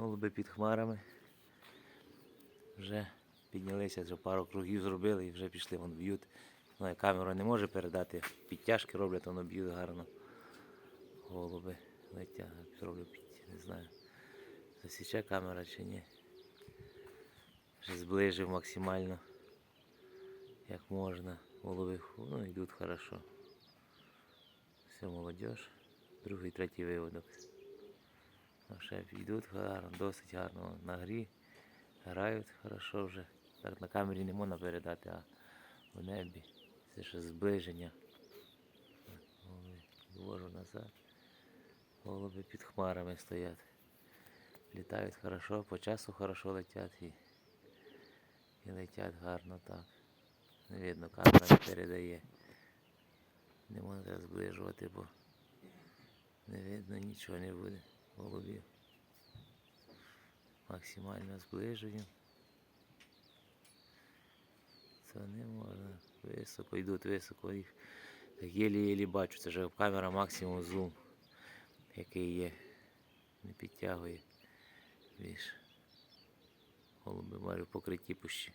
Голуби під хмарами. Вже піднялися, вже пару кругів зробили і вже пішли, вон б'ють. Ну, камера не може передати, підтяжки роблять, воно б'ють гарно. Голуби летять, роблять, під- не знаю, засіче камера чи ні. Вже зближив максимально, як можна. Голуби ну, йдуть хорошо. Все, молодіж. Другий, третій виводок. Ще йдуть гарно, досить гарно на грі. Грають хорошо вже. Так на камері не можна передати, а в небі. Це ще зближення. Ввожу назад. Голуби під хмарами стоять. Літають хорошо, по часу хорошо летять і, і летять гарно так. Не видно, камера не передає. Не можна зближувати, бо не видно нічого не буде голубів. Максимально зближую. Це не можна. Високо йдуть, високо їх. Єлі-єлі бачу, це вже камера максимум зум, який є. Не підтягує більше. Голуби марю в покритті пущі.